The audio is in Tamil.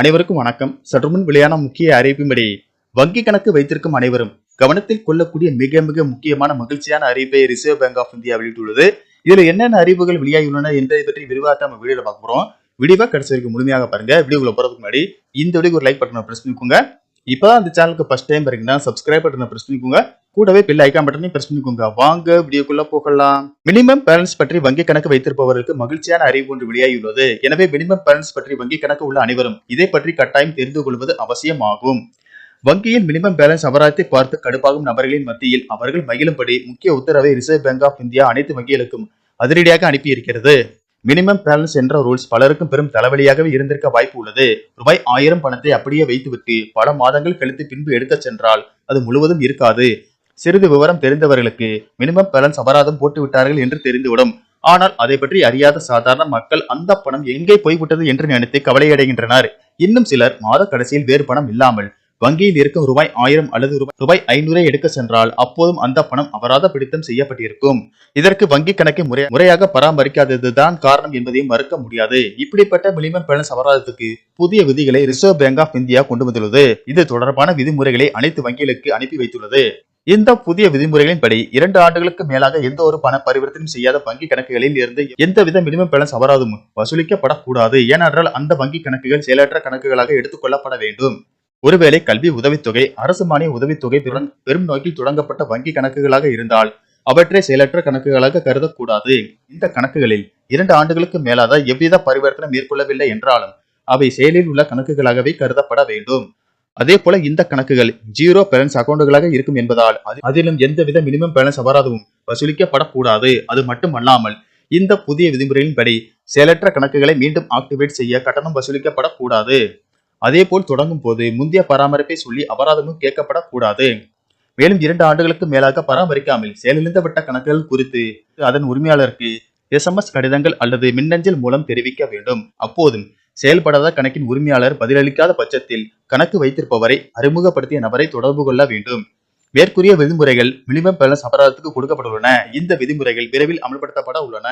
அனைவருக்கும் வணக்கம். சற்றுமுன் வெளியான முக்கிய அறிவிப்பின்படி வங்கி கணக்கு வைத்திருக்கும் அனைவரும் கவனத்தில் கொள்ளக்கூடிய மிக மிக முக்கியமான மகிழ்ச்சியான அறிவிப்பை ரிசர்வ் பேங்க் ஆஃப் இந்தியா வெளியிட்டுள்ளது. இதுல என்னென்ன அறிவுகள் வெளியாகியுள்ளன என்பதை பற்றி விரிவாக நம்ம வீடியோல பார்க்க போறோம். வீடியோவை கடைசி வரைக்கும் முழுமையாக பாருங்க. வீடியோக்குள்ள போறதுக்கு முன்னாடி இந்த வீடியோக்கு ஒரு லைக் பட்டனை பிரஸ் பண்ணிக்கோங்க. இப்போதான் அந்த சேனலுக்கு ஃபர்ஸ்ட் டைம் பாருங்கன்னா சப்ஸ்கிரைப் பட்டனை பிரஸ் பண்ணிக்கோங்க. கூடவே பில் ஐக்கான் பட்டனையும் பிரஸ் பண்ணிக்கோங்க. வாங்க வீடியோக்குள்ள போகலாம். மினிமம் பேலன்ஸ் பற்றி வங்கி கணக்கு வைத்திருப்பவர்களுக்கு மகிழ்ச்சியான அறிவு ஒன்று வெளியாகியுள்ளது. எனவே மினிமம் பேலன்ஸ் பற்றி வங்கி கணக்கு உள்ள அனைவரும் இதை பற்றி கட்டாயம் தெரிந்து கொள்வது அவசியமாகும். வங்கியின் மினிமம் பேலன்ஸ் அபராதத்தை பார்த்து கடுப்பாகும் நபர்களின் மத்தியில் அவர்கள் மகிழும்படி முக்கிய உத்தரவை ரிசர்வ் பேங்க் ஆஃப் இந்தியா அனைத்து வங்கிகளுக்கும் அதிரடியாக அனுப்பியிருக்கிறது. மினிமம் பேலன்ஸ் என்ற ரூல்ஸ் பலருக்கும் பெரும் தலைவலியாகவே இருந்திருக்க வாய்ப்பு உள்ளது. ரூபாய் ஆயிரம் பணத்தை அப்படியே வைத்துவிட்டு பல மாதங்கள் கழித்து பின்பு எடுக்கச் சென்றால் அது முழுவதும் இருக்காது. சிறிது விவரம் தெரிந்தவர்களுக்கு மினிமம் பேலன்ஸ் அபராதம் போட்டு விட்டார்கள் என்று தெரிந்துவிடும். ஆனால் அதை பற்றி அறியாத சாதாரண மக்கள் அந்த பணம் எங்கே போய்விட்டது என்று நினைத்து கவலையடைகின்றனர். இன்னும் சிலர் மாத கடைசியில் வேறு பணம் இல்லாமல் வங்கியில் இருக்கும் ரூபாய் ஆயிரம் அல்லது ரூபாய் ஐநூறை எடுக்க சென்றால் அப்போதும் அந்த பணம் அபராத பிடித்தம் செய்யப்பட்டிருக்கும். இதற்கு வங்கி கணக்கை முறை முறையாக பராமரிக்காததுதான் காரணம் என்பதையும் மறுக்க முடியாது. இப்படிப்பட்ட மினிமம் பேலன்ஸ் அபராதத்துக்கு புதிய விதிகளை ரிசர்வ் பேங்க் ஆஃப் இந்தியா கொண்டு வந்துள்ளது. இது தொடர்பான விதிமுறைகளை அனைத்து வங்கிகளுக்கு அனுப்பி வைத்துள்ளது. இந்த புதிய விதிமுறைகளின்படி இரண்டு ஆண்டுகளுக்கு மேலாக எந்த ஒரு பண பரிவர்த்தனையும் செய்யாத வங்கி கணக்குகளில் இருந்து எந்தவித மினிமம் பேலன்ஸ் அபராதமும் வசூலிக்கப்படக்கூடாது. ஏனென்றால் அந்த வங்கி கணக்குகள் செயலற்ற கணக்குகளாக எடுத்துக்கொள்ளப்பட வேண்டும். ஒருவேளை கல்வி உதவித்தொகை அரசு மானிய உதவித்தொகை பெரும் நோக்கில் தொடங்கப்பட்ட வங்கி கணக்குகளாக இருந்தால் அவற்றை செயலற்ற கணக்குகளாக கருதக்கூடாது. இந்த கணக்குகளில் இரண்டு ஆண்டுகளுக்கு மேலாக எவ்வித பரிவர்த்தனை மேற்கொள்ளவில்லை என்றாலும் அவை செயலில் உள்ள கணக்குகளாகவே கருதப்பட வேண்டும். அதே போல இந்த கணக்குகள் ஜீரோ பேலன்ஸ் அக்கௌண்டுகளாக இருக்கும் என்பதால் அதிலும் எந்தவித மினிமம் பேலன்ஸ் அபராதமும் வசூலிக்கப்படக்கூடாது. அது மட்டுமல்லாமல் இந்த புதிய விதிமுறையின்படி செயலற்ற கணக்குகளை மீண்டும் ஆக்டிவேட் செய்ய கட்டணம் வசூலிக்கப்படக்கூடாது. அதேபோல் தொடங்கும் போது முந்தைய பராமரிப்பை சொல்லி அபராதமும் கேட்கப்படக்கூடாது. மேலும் இரண்டு ஆண்டுகளுக்கு மேலாக பராமரிக்காமல் செயலிழந்துவிட்ட கணக்குகள் குறித்து அதன் உரிமையாளருக்கு எஸ்எம்எஸ் கடிதங்கள் அல்லது மின்னஞ்சல் மூலம் தெரிவிக்க வேண்டும். அப்போதும் செயல்படாத கணக்கின் உரிமையாளர் பதிலளிக்காத பட்சத்தில் கணக்கு வைத்திருப்பவரை அறிமுகப்படுத்திய நபரை தொடர்பு கொள்ள வேண்டும். மேற்கூறிய விதிமுறைகள் மினிமம் பேலன்ஸ் அபராதத்துக்கு கொடுக்கப்பட்டுள்ளன. இந்த விதிமுறைகள் விரைவில் அமல்படுத்தப்பட உள்ளன.